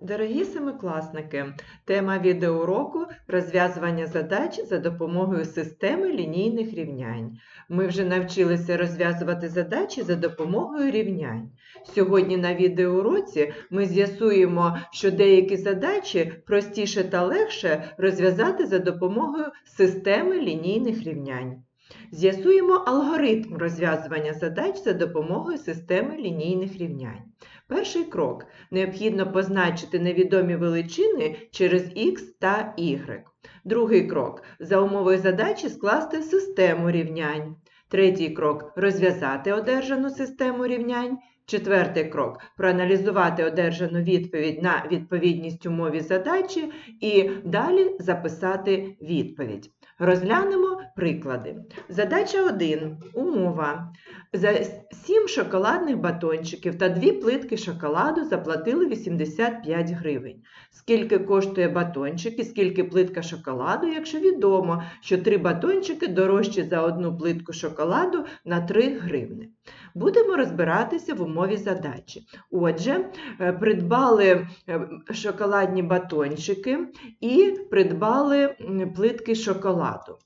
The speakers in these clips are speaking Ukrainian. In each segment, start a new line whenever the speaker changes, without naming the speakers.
Дорогі семикласники, тема відеоуроку розв'язування задач за допомогою системи лінійних рівнянь. Ми вже навчилися розв'язувати задачі за допомогою рівнянь. Сьогодні на відеоуроці ми з'ясуємо, що деякі задачі простіше та легше розв'язати за допомогою системи лінійних рівнянь. З'ясуємо алгоритм розв'язування задач за допомогою системи лінійних рівнянь. Перший крок необхідно позначити невідомі величини через x та y. Другий крок за умовою задачі скласти систему рівнянь. Третій крок розв'язати одержану систему рівнянь. Четвертий крок проаналізувати одержану відповідь на відповідність умові задачі і далі записати відповідь. Розглянемо приклади. Задача 1. Умова. За 7 шоколадних батончиків та 2 плитки шоколаду заплатили 85 гривень. Скільки коштує батончик і скільки плитка шоколаду, якщо відомо, що 3 батончики дорожчі за одну плитку шоколаду на 3 гривни. Будемо розбиратися в умові задачі. Отже, е, придбали е, шоколадні батончики і придбали плитки шоколаду.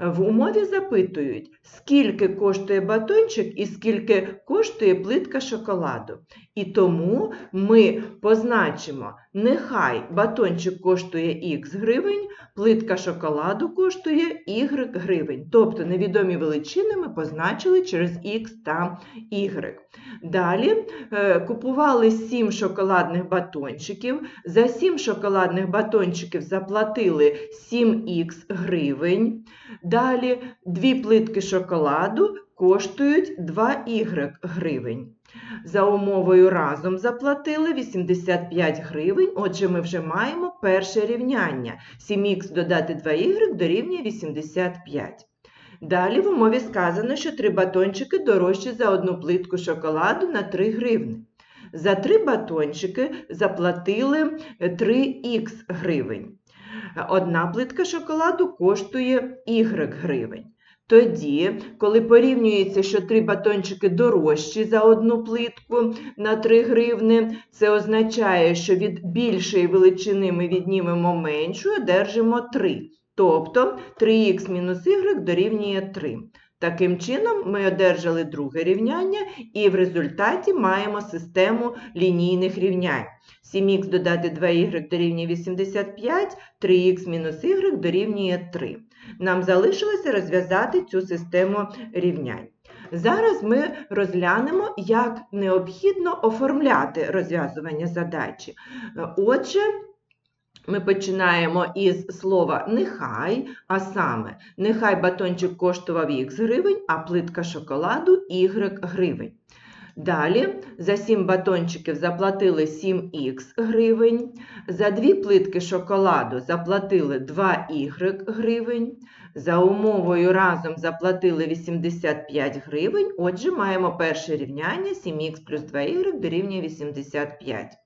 В умові запитують, скільки коштує батончик і скільки коштує плитка шоколаду. І тому ми позначимо, нехай батончик коштує х гривень, плитка шоколаду коштує y гривень. Тобто невідомі величини ми позначили через х та y. Далі е, купували 7 шоколадних батончиків. За 7 шоколадних батончиків заплатили 7х гривень. Далі дві плитки шоколаду коштують 2y гривень. За умовою разом заплатили 85 гривень, отже, ми вже маємо перше рівняння. 7х додати 2y дорівнює 85. Далі в умові сказано, що три батончики дорожчі за одну плитку шоколаду на 3 гривни. За три батончики заплатили 3х гривень. Одна плитка шоколаду коштує y гривень. Тоді, коли порівнюється, що три батончики дорожчі за одну плитку на 3 гривни, це означає, що від більшої величини ми віднімемо меншу, одержимо 3. Тобто 3х мінус y дорівнює 3. Таким чином, ми одержали друге рівняння і в результаті маємо систему лінійних рівнянь. 7х додати 2y дорівнює 85, 3х мінус y дорівнює 3. Нам залишилося розв'язати цю систему рівнянь. Зараз ми розглянемо, як необхідно оформляти розв'язування задачі. Отже, ми починаємо із слова нехай, а саме нехай батончик коштував х гривень, а плитка шоколаду y гривень. Далі за 7 батончиків заплатили 7х гривень, за 2 плитки шоколаду заплатили 2y гривень, за умовою разом заплатили 85 гривень, отже, маємо перше рівняння 7х плюс 2y дорівнює 85.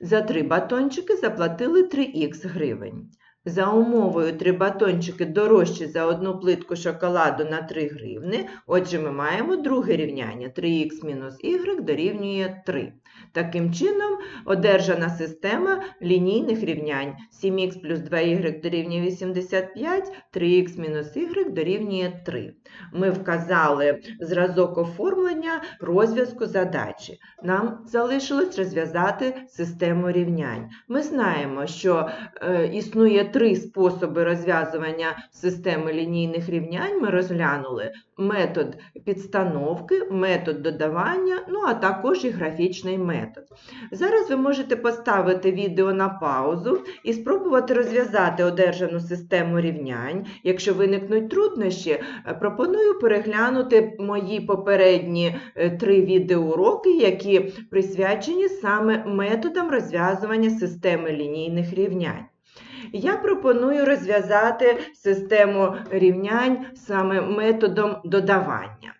За три батончики заплатили 3х гривень. За умовою 3 батончики дорожчі за одну плитку шоколаду на 3 гривни, отже, ми маємо друге рівняння 3х мінус y дорівнює 3. Таким чином, одержана система лінійних рівнянь 7х плюс 2y дорівнює 85, 3х мінус y дорівнює 3. Ми вказали зразок оформлення розв'язку задачі. Нам залишилось розв'язати систему рівнянь. Ми знаємо, що е, існує три способи розв'язування системи лінійних рівнянь. Ми розглянули метод підстановки, метод додавання, ну а також і графічний метод. Зараз ви можете поставити відео на паузу і спробувати розв'язати одержану систему рівнянь. Якщо виникнуть труднощі, е, пропоную переглянути мої попередні е, три відеоуроки, які присвячені саме методам розв'язування системи лінійних рівнянь. Я пропоную розв'язати систему рівнянь саме методом додавання.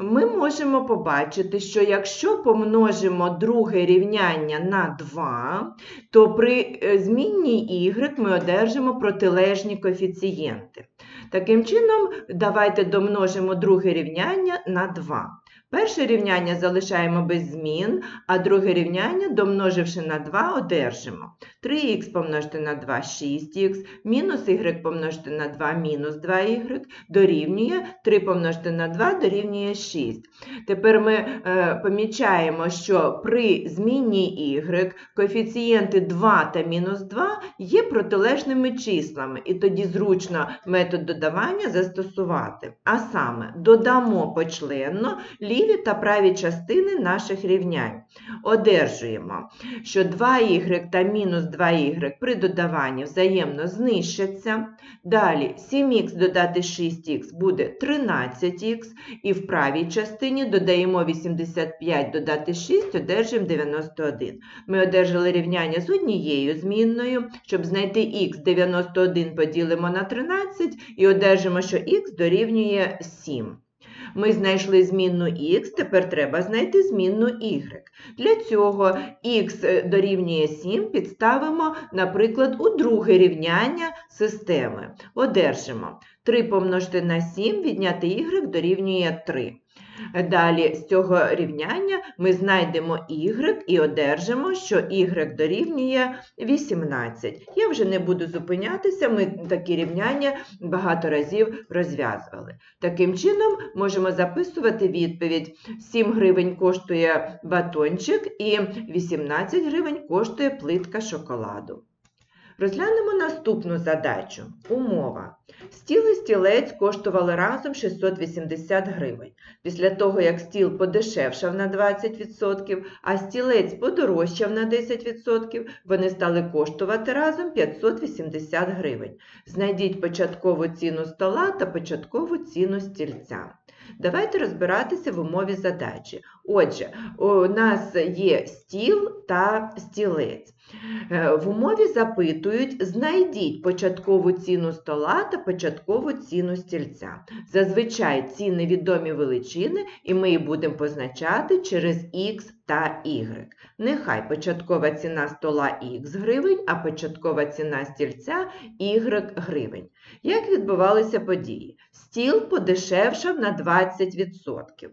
Ми можемо побачити, що якщо помножимо друге рівняння на 2, то при е, змінній y ми одержимо протилежні коефіцієнти. Таким чином, давайте домножимо друге рівняння на 2. Перше рівняння залишаємо без змін, а друге рівняння, домноживши на 2, одержимо. 3х помножити на 2 – 6х, мінус y помножити на 2 – мінус 2y, дорівнює 3 помножити на 2 дорівнює 6. Тепер ми е, помічаємо, що при зміні y коефіцієнти 2 та мінус 2 є протилежними числами, і тоді зручно метод додавання застосувати. А саме, додамо почленно ліві та праві частини наших рівнянь. Одержуємо, що 2y та мінус 2y при додаванні взаємно знищаться. Далі 7х додати 6х буде 13х, і в правій частині додаємо 85 додати 6, одержимо 91. Ми одержали рівняння з однією змінною. Щоб знайти х, 91 поділимо на 13 і одержимо, що х дорівнює 7. Ми знайшли змінну х, тепер треба знайти змінну y. Для цього х дорівнює 7 підставимо, наприклад, у друге рівняння системи. Одержимо 3 помножити на 7, відняти y дорівнює 3. Далі з цього рівняння ми знайдемо y і одержимо, що y дорівнює 18. Я вже не буду зупинятися, ми такі рівняння багато разів розв'язували. Таким чином, можемо записувати відповідь: 7 гривень коштує батончик і 18 гривень коштує плитка шоколаду. Розглянемо наступну задачу. Умова. Стіл і стілець коштували разом 680 гривень. Після того, як стіл подешевшав на 20%, а стілець подорожчав на 10%, вони стали коштувати разом 580 гривень. Знайдіть початкову ціну стола та початкову ціну стільця. Давайте розбиратися в умові задачі. Отже, у нас є стіл та стілець. Е, В умові запитують, знайдіть початкову ціну стола та початкову ціну стільця. Зазвичай ці невідомі величини, і ми їх будемо позначати через х та y. Нехай початкова ціна стола х гривень, а початкова ціна стільця y гривень. Як відбувалися події? Стіл подешевшав на 20%.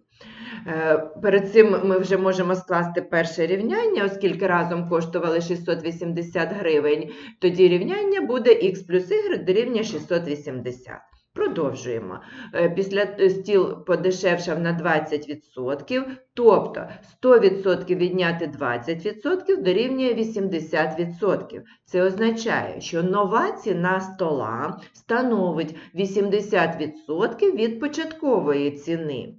Е, Перед цим ми вже можемо скласти перше рівняння, оскільки разом коштували 680 гривень, тоді рівняння буде х плюс y дорівнює 680. Продовжуємо. Е, Після е, стіл подешевшав на 20%, тобто 100% відняти 20% дорівнює 80%. Це означає, що нова ціна стола становить 80% від початкової ціни.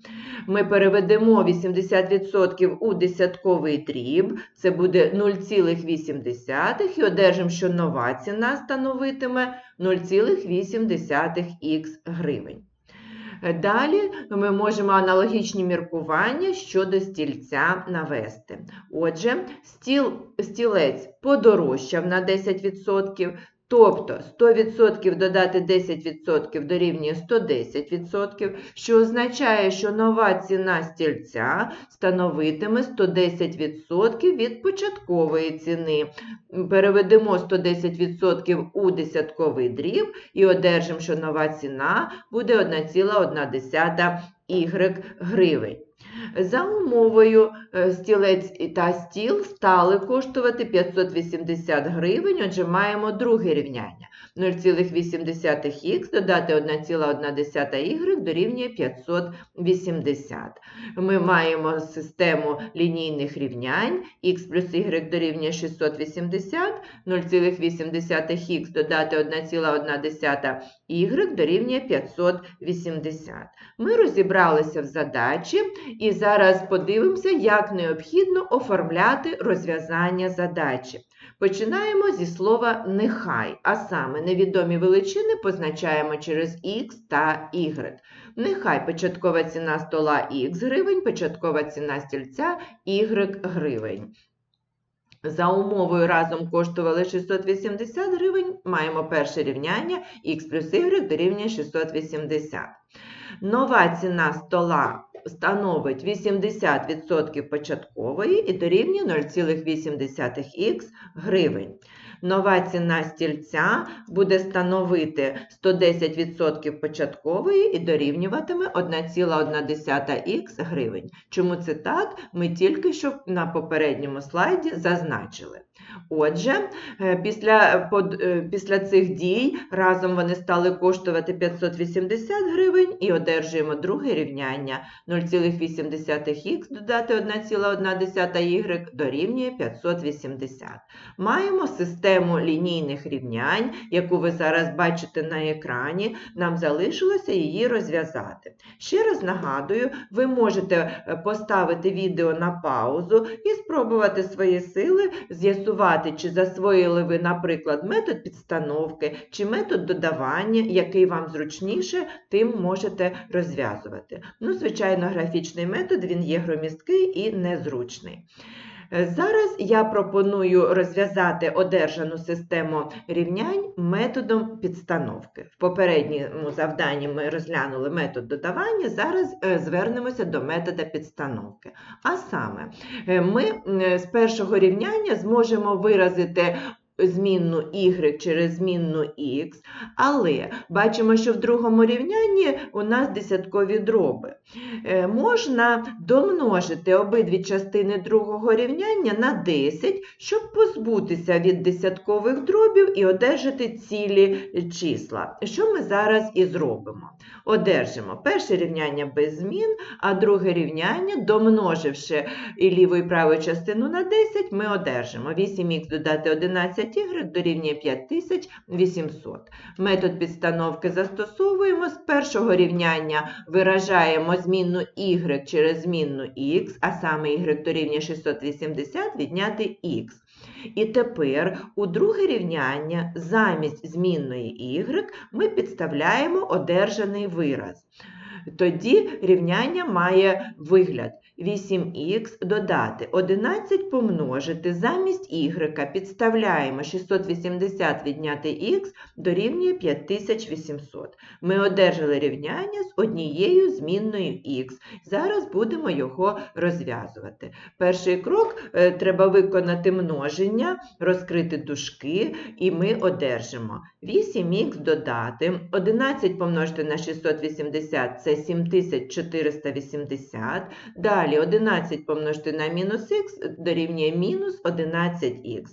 Ми переведемо 80% у десятковий дріб, це буде 0,8 і одержимо, що нова ціна становитиме 0,8х гривень. Далі ми можемо аналогічні міркування щодо стільця навести. Отже, стіл, стілець подорожчав на 10%, тобто 100% додати 10% дорівнює 110%, що означає, що нова ціна стільця становитиме 110% від початкової ціни. Переведемо 110% у десятковий дріб і одержимо, що нова ціна буде 1,1 y гривень. За умовою е, стілець та стіл стали коштувати 580 гривень, отже маємо друге рівняння. 0,8х додати 1,1y дорівнює 580. Ми маємо систему лінійних рівнянь, х плюс y дорівнює 680, 0,8х додати 1,1y дорівнює 580. Ми розібралися в задачі і зараз подивимося, як необхідно оформляти розв'язання задачі. Починаємо зі слова нехай, а саме невідомі величини позначаємо через х та y. Нехай початкова ціна стола х гривень, початкова ціна стільця y гривень. За умовою разом коштували 680 гривень, маємо перше рівняння х плюс y дорівнює 680. Нова ціна стола становить 80% початкової і дорівнює 0,8х гривень. Нова ціна стільця буде становити 110% початкової і дорівнюватиме 1,1х гривень. Чому це так? Ми тільки що на попередньому слайді зазначили. Отже, е, після, под- е, після цих дій разом вони стали коштувати 580 гривень і одержуємо друге рівняння 0,8х додати 1,1y дорівнює 580. Маємо систему лінійних рівнянь, яку ви зараз бачите на екрані. Нам залишилося її розв'язати. Ще раз нагадую, ви можете е, поставити відео на паузу і спробувати свої сили з'ясувати, чи засвоїли ви, наприклад, метод підстановки чи метод додавання, який вам зручніше, тим можете розв'язувати. Ну, звичайно, графічний метод він є громісткий і незручний. Е, Зараз я пропоную розв'язати одержану систему рівнянь методом підстановки. В попередньому завданні ми розглянули метод додавання, зараз е, звернемося до метода підстановки. А саме, е, ми з першого рівняння зможемо виразити змінну y через змінну x, але бачимо, що в другому рівнянні у нас десяткові дроби. Е, Можна домножити обидві частини другого рівняння на 10, щоб позбутися від десяткових дробів і одержати цілі числа, що ми зараз і зробимо. Одержимо перше рівняння без змін, а друге рівняння, домноживши і ліву і праву частину на 10, ми одержимо 8х додати 11y дорівнює 5800. Метод підстановки застосовуємо. З першого рівняння виражаємо змінну y через змінну x, а саме y дорівнює 680 відняти x. І тепер у друге рівняння замість змінної y ми підставляємо одержаний вираз. Тоді рівняння має вигляд 8х додати 11 помножити замість y підставляємо 680 відняти х дорівнює 5800. Ми одержали рівняння з однією змінною х. Зараз будемо його розв'язувати. Перший крок е, треба виконати множення, розкрити дужки, і ми одержимо 8х додати 11 помножити на 680 це 7480. Далі 11 помножити на мінус х дорівнює мінус 11х.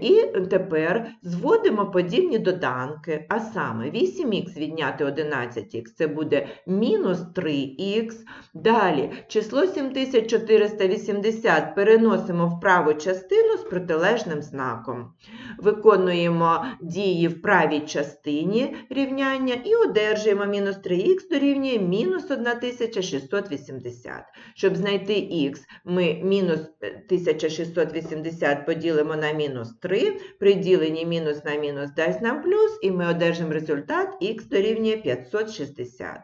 І тепер зводимо подібні доданки, а саме 8х відняти 11х це буде мінус 3х. Далі число 7480 переносимо в праву частину з протилежним знаком. Виконуємо дії в правій частині рівняння і одержуємо мінус 3х дорівнює мінус 1680. Щоб знайти х, ми мінус 1680 поділимо на мінус 3, при діленні мінус на мінус дасть нам плюс, і ми одержимо результат х дорівнює 560.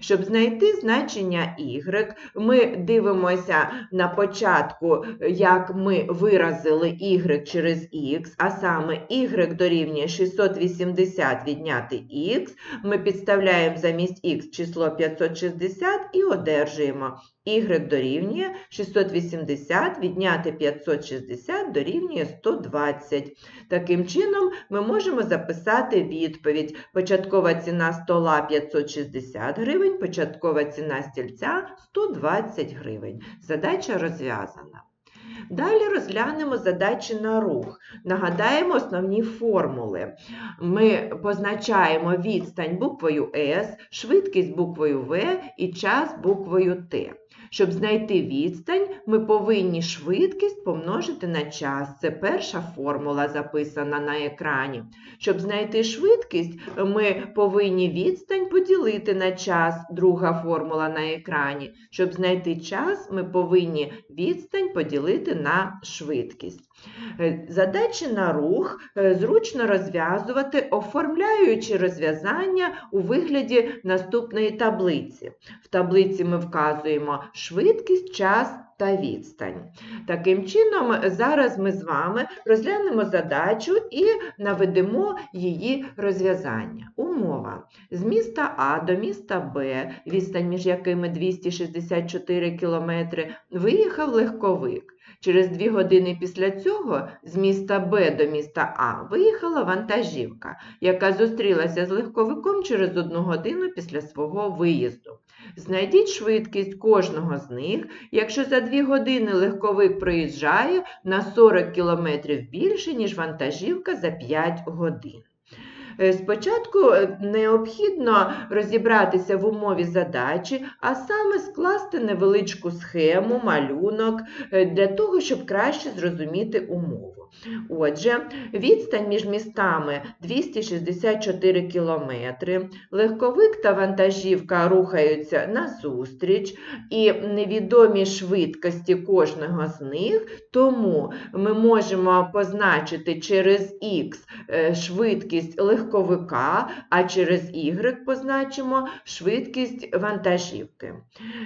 Щоб знайти значення y, ми дивимося на початку, як ми виразили y через x, а саме y дорівнює 680 відняти x, ми підставляємо замість x число 560 і одержуємо y дорівнює 680 відняти 560 дорівнює 120. Таким чином, ми можемо записати відповідь. Початкова ціна стола 560 гривень, початкова ціна стільця 120 гривень. Задача розв'язана. Далі розглянемо задачі на рух. Нагадаємо основні формули. Ми позначаємо відстань буквою С, швидкість буквою В і час буквою T. Щоб знайти відстань, ми повинні швидкість помножити на час. Це перша формула записана на екрані. Щоб знайти швидкість, ми повинні відстань поділити на час. Друга формула на екрані. Щоб знайти час, ми повинні відстань поділити на швидкість. Е, Задачі на рух е, зручно розв'язувати, оформляючи розв'язання у вигляді наступної таблиці. В таблиці ми вказуємо швидкість, час та відстань. Таким чином, зараз ми з вами розглянемо задачу і наведемо її розв'язання. Умова. З міста А до міста Б, відстань між якими 264 км, виїхав легковик. Через дві години після цього з міста Б до міста А виїхала вантажівка, яка зустрілася з легковиком через одну годину після свого виїзду. Знайдіть швидкість кожного з них, якщо за дві години легковик проїжджає на 40 км більше, ніж вантажівка за 5 годин. Е, Спочатку е, необхідно розібратися в умові задачі, а саме скласти невеличку схему, малюнок е, для того, щоб краще зрозуміти умову. Отже, відстань між містами 264 кілометри, легковик та вантажівка рухаються назустріч, і невідомі швидкості кожного з них, тому ми можемо позначити через Х швидкість легковика, а через Y позначимо швидкість вантажівки.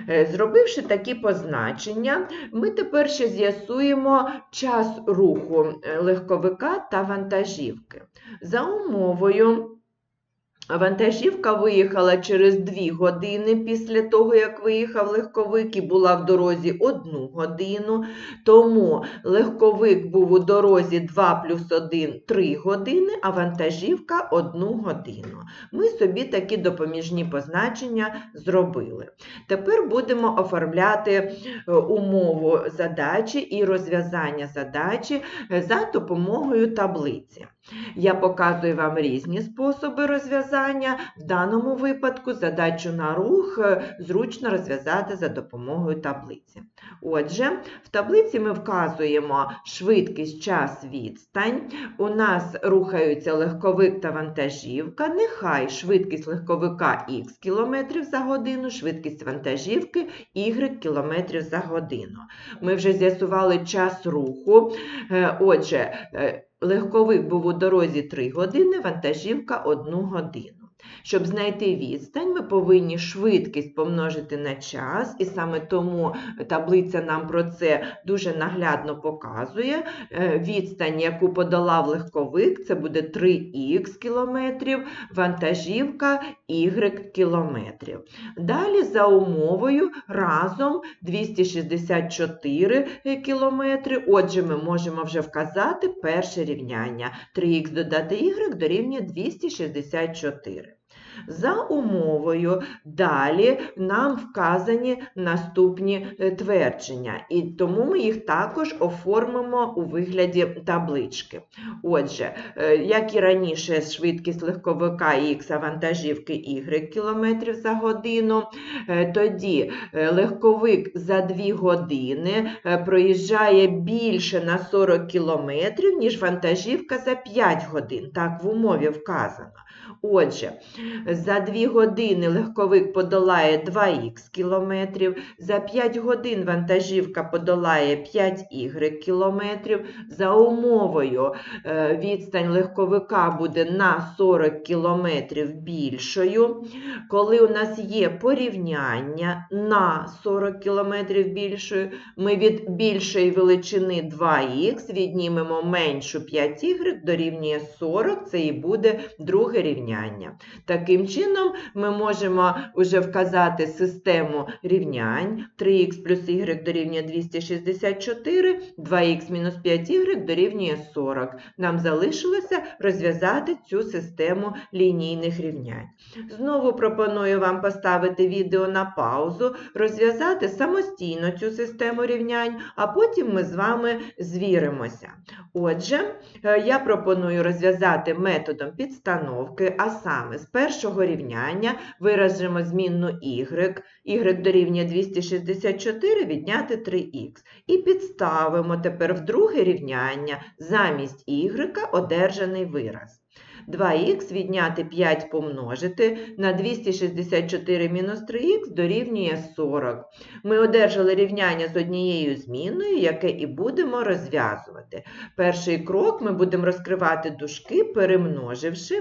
Е, Зробивши такі позначення, ми тепер ще з'ясуємо час руху е, легковика та вантажівки. За умовою, вантажівка виїхала через 2 години після того, як виїхав легковик і була в дорозі 1 годину, тому легковик був у дорозі 2 плюс 1 – 3 години, а вантажівка 1 годину. Ми собі такі допоміжні позначення зробили. Тепер будемо оформляти е, умову задачі і розв'язання задачі е, за допомогою таблиці. Я показую вам різні способи розв'язання. В даному випадку задачу на рух е, зручно розв'язати за допомогою таблиці. Отже, в таблиці ми вказуємо швидкість, час, відстань. У нас рухаються легковик та вантажівка. Нехай швидкість легковика х км за годину, швидкість вантажівки y км за годину. Ми вже з'ясували час руху. Е, Отже, е, легковик був у дорозі 3 години, вантажівка 1 годину. Щоб знайти відстань, ми повинні швидкість помножити на час, і саме тому таблиця нам про це дуже наглядно показує. Е, Відстань, яку подолав легковик, це буде 3х кілометрів, вантажівка y кілометрів. Далі за умовою разом 264 кілометри. Отже, ми можемо вже вказати перше рівняння. 3х додати y дорівнює 264. За умовою далі нам вказані наступні е, твердження, і тому ми їх також оформимо у вигляді таблички. Отже, е, як і раніше, швидкість легковика Х, вантажівки Y км за годину, е, тоді легковик за 2 години проїжджає більше на 40 км, ніж вантажівка за 5 годин. Так в умові вказано. Отже, за 2 години легковик подолає 2х кілометрів, за 5 годин вантажівка подолає 5y кілометрів. За умовою е, відстань легковика буде на 40 кілометрів більшою. Коли у нас є порівняння на 40 кілометрів більшою, ми від більшої величини 2х віднімемо меншу 5y дорівнює 40, це і буде друге рівняння. Таким чином, ми можемо вже вказати систему рівнянь 3х плюс y дорівнює 264, 2х мінус 5y дорівнює 40. Нам залишилося розв'язати цю систему лінійних рівнянь. Знову пропоную вам поставити відео на паузу, розв'язати самостійно цю систему рівнянь, а потім ми з вами звіримося. Отже, е, я пропоную розв'язати методом підстановки, а саме з першого рівняння виражемо змінну y, y дорівнює 264 відняти 3х. І підставимо тепер в друге рівняння замість y одержаний вираз. 2х відняти 5 помножити на 264 мінус 3х дорівнює 40. Ми одержали рівняння з однією зміною, яке і будемо розв'язувати. Перший крок ми будемо розкривати дужки, перемноживши,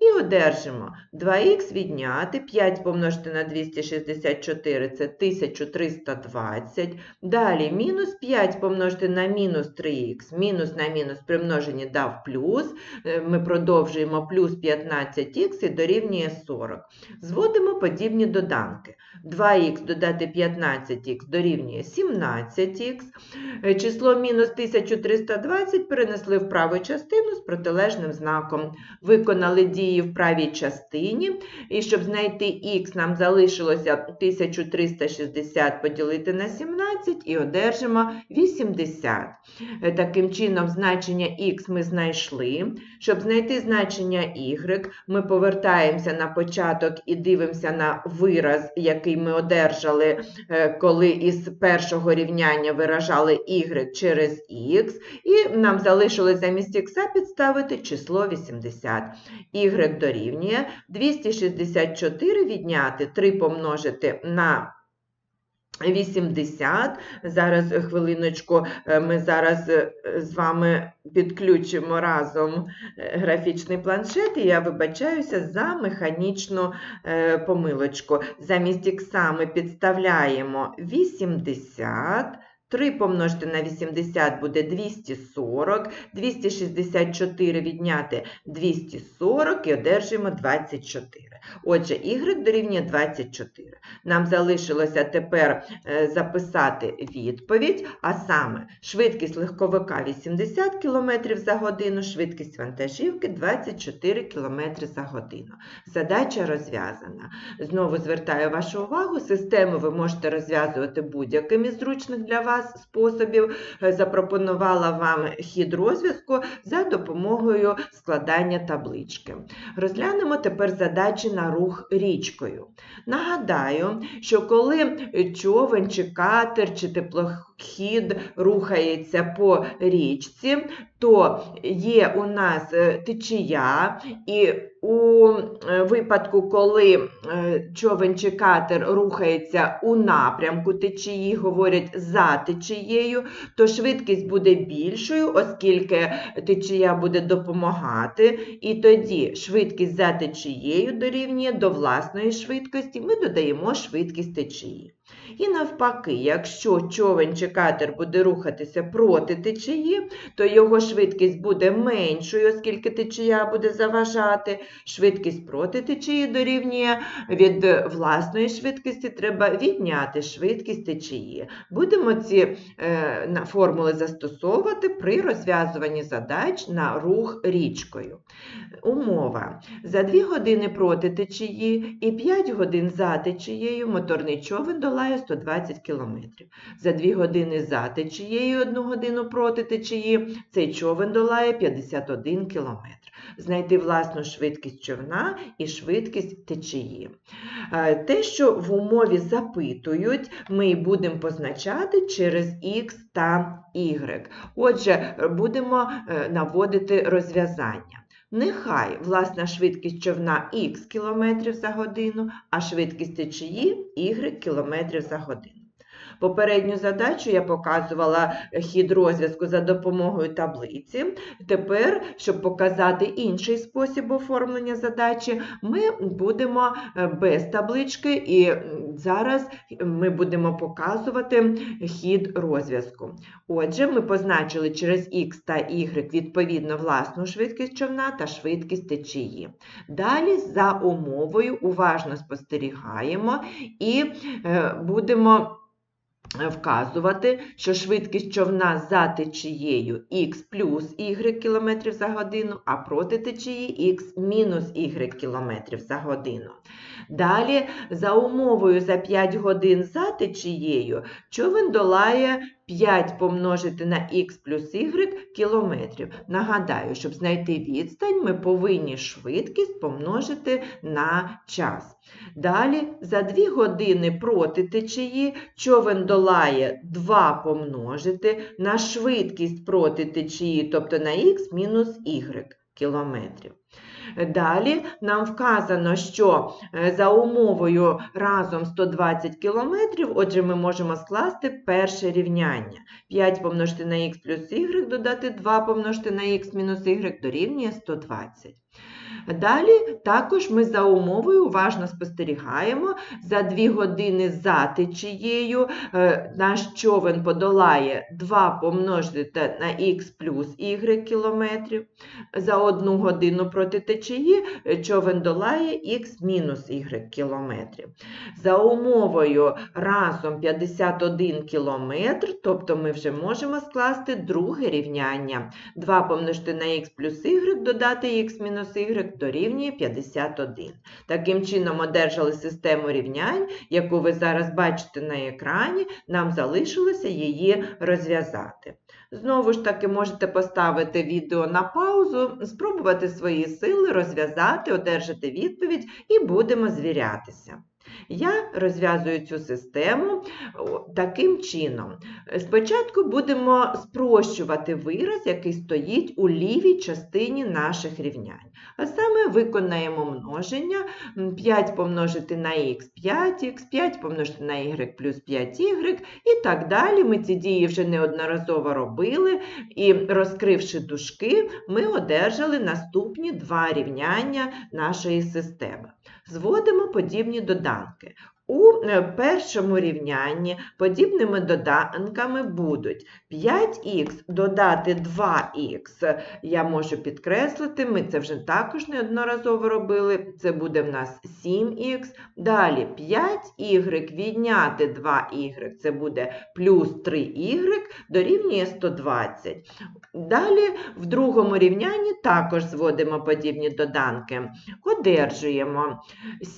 і одержимо 2х відняти 5 помножити на 264 це 1320. Далі мінус 5 помножити на мінус 3х, мінус на мінус примножені дав плюс. Е, Ми продовжуємо плюс 15х і дорівнює 40. Зводимо подібні доданки. 2х додати 15х дорівнює 17х. Е, Число мінус 1320 перенесли в праву частину з протилежним знаком. Виконали дії в правій частині. І щоб знайти х, нам залишилося 1360 поділити на 17 і одержимо 80. Е, Таким чином, значення х ми знайшли. Щоб знайти значення y, ми повертаємося на початок і дивимося на вираз, який ми одержали, е, коли із першого рівняння виражали y через x, і нам залишилось замість х підставити число 80. y дорівнює. 264 відняти 3 помножити на 80. Зараз хвилиночку, е, ми зараз е, з вами підключимо разом е, графічний планшет, і я вибачаюся за механічну помилочку. Замість ікса ми підставляємо 80. 3 помножити на 80 буде 240, 264 відняти 240 і одержуємо 24. Отже, y дорівнює 24. Нам залишилося тепер е, записати відповідь, а саме швидкість легковика 80 км за годину, швидкість вантажівки 24 км за годину. Задача розв'язана. Знову звертаю вашу увагу, систему ви можете розв'язувати будь-яким із зручних для вас способів. Е, Запропонувала вам хід розв'язку за допомогою складання таблички. Розглянемо тепер задачі на рух річкою. Нагадаю, що коли човен чи катер чи теплохід рухається по річці, то є у нас е, течія, і у е, випадку, коли е, човен чи катер рухається у напрямку течії, говорять за течією, то швидкість буде більшою, оскільки течія буде допомагати, і тоді швидкість за течією дорівнює до власної швидкості, ми додаємо швидкість течії. І навпаки, якщо човен чи катер буде рухатися проти течії, то його швидкість буде меншою, оскільки течія буде заважати. Швидкість проти течії дорівнює від власної швидкості, треба відняти швидкість течії. Будемо ці е, формули застосовувати при розв'язуванні задач на рух річкою. Умова. За 2 години проти течії і 5 годин за течією моторний човен долає 120 км. За 2 години за течією і 1 годину проти течії цей човен долає 51 км. Знайти власну швидкість човна і швидкість течії. Е, Те, що в умові запитують, ми будемо позначати через X та Y. Отже, будемо е, наводити розв'язання. Нехай власна швидкість човна х км за годину, а швидкість течії y км за годину. Попередню задачу я показувала хід розв'язку за допомогою таблиці. Тепер, щоб показати інший спосіб оформлення задачі, ми будемо е, без таблички і зараз ми будемо показувати хід розв'язку. Отже, ми позначили через х та y відповідно власну швидкість човна та швидкість течії. Далі за умовою уважно спостерігаємо і е, будемо вказувати, що швидкість човна за течією х плюс y км за годину, а проти течії х мінус y км за годину. Далі, за умовою за 5 годин за течією, човен долає 5 помножити на х плюс y кілометрів. Нагадаю, щоб знайти відстань, ми повинні швидкість помножити на час. Далі, за 2 години проти течії, човен долає 2 помножити на швидкість проти течії, тобто на х мінус y кілометрів. Далі нам вказано, що е, за умовою разом 120 км, отже, ми можемо скласти перше рівняння. 5 помножити на х плюс y додати 2 помножити на х мінус y дорівнює 120. Далі також ми за умовою уважно спостерігаємо, за 2 години за течією е, наш човен подолає 2 помножити на х плюс y кілометрів. За 1 годину проти течії е, човен долає х мінус y кілометрів. За умовою разом 51 кілометр, тобто ми вже можемо скласти друге рівняння. 2 помножити на х плюс y додати х мінус y дорівнює 51. Таким чином одержали систему рівнянь, яку ви зараз бачите на екрані, нам залишилося її розв'язати. Знову ж таки, можете поставити відео на паузу, спробувати свої сили розв'язати, одержати відповідь і будемо звірятися. Я розв'язую цю систему таким чином. Спочатку будемо спрощувати вираз, який стоїть у лівій частині наших рівнянь. А саме виконаємо множення 5 помножити на х 5х, 5 помножити на y плюс 5y і так далі. Ми ці дії вже неодноразово робили, і розкривши дужки, ми одержали наступні два рівняння нашої системи. Зводимо подібні доданки. У е, першому рівнянні подібними доданками будуть 5х додати 2х. Я можу підкреслити, ми це вже також неодноразово робили. Це буде в нас 7х. Далі 5y відняти 2y, це буде плюс 3y, дорівнює 120. Далі в другому рівнянні також зводимо подібні доданки. Одержуємо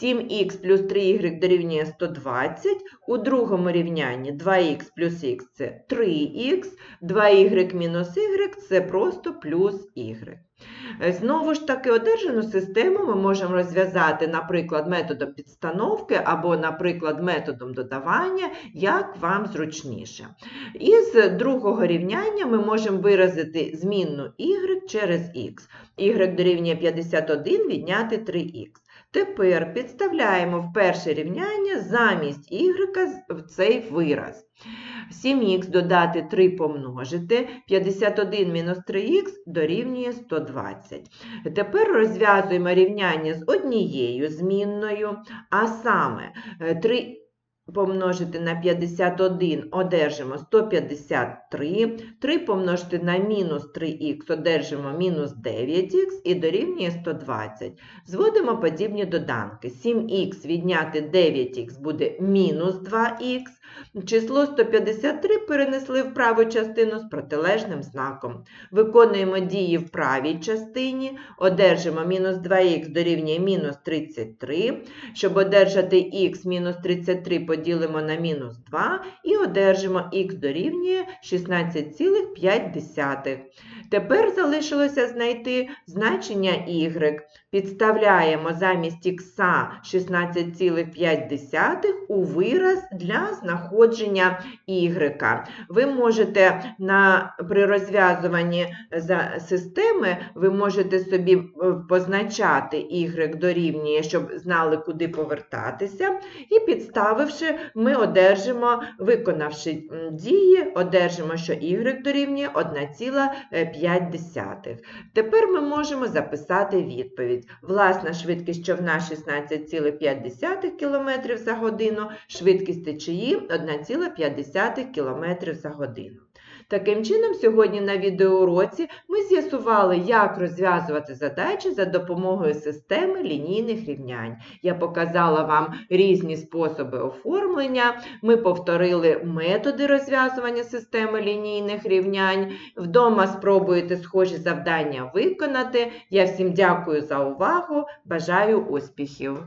7х плюс 3y дорівнює 120. У другому рівнянні 2х плюс х це 3х, 2y мінус y це просто плюс y. Знову ж таки, одержану систему ми можемо розв'язати, наприклад, методом підстановки або, наприклад, методом додавання, як вам зручніше. Із другого рівняння ми можемо виразити змінну y через x. y дорівнює 51 відняти 3х. Тепер підставляємо в перше рівняння замість y в цей вираз. 7х додати 3 помножити, 51 мінус 3х дорівнює 120. Тепер розв'язуємо рівняння з однією змінною, а саме 3 помножити на 51 одержимо 153, 3 помножити на мінус 3х одержимо мінус 9х і дорівнює 120. Зводимо подібні доданки. 7х відняти 9х буде мінус 2х. Число 153 перенесли в праву частину з протилежним знаком. Виконуємо дії в правій частині, одержимо мінус 2х дорівнює мінус 33. Щоб одержати х мінус 33 поділимо на мінус 2 і одержимо х дорівнює 16,5. Тепер залишилося знайти значення y. Підставляємо замість х 16,5 у вираз для знаходження y. Ви можете на, при розв'язуванні системи ви можете собі е, позначати y дорівнює, щоб знали, куди повертатися. І підставивши, ми одержимо, виконавши дії, одержимо, що y дорівнює 1,5. Тепер ми можемо записати відповідь. Власна швидкість човна 16,5 км за годину, швидкість течії 1,5 км за годину. Таким чином, сьогодні на відеоуроці ми з'ясували, як розв'язувати задачі за допомогою системи лінійних рівнянь. Я показала вам різні способи оформлення, ми повторили методи розв'язування системи лінійних рівнянь. Вдома спробуєте схожі завдання виконати. Я всім дякую за увагу, бажаю успіхів!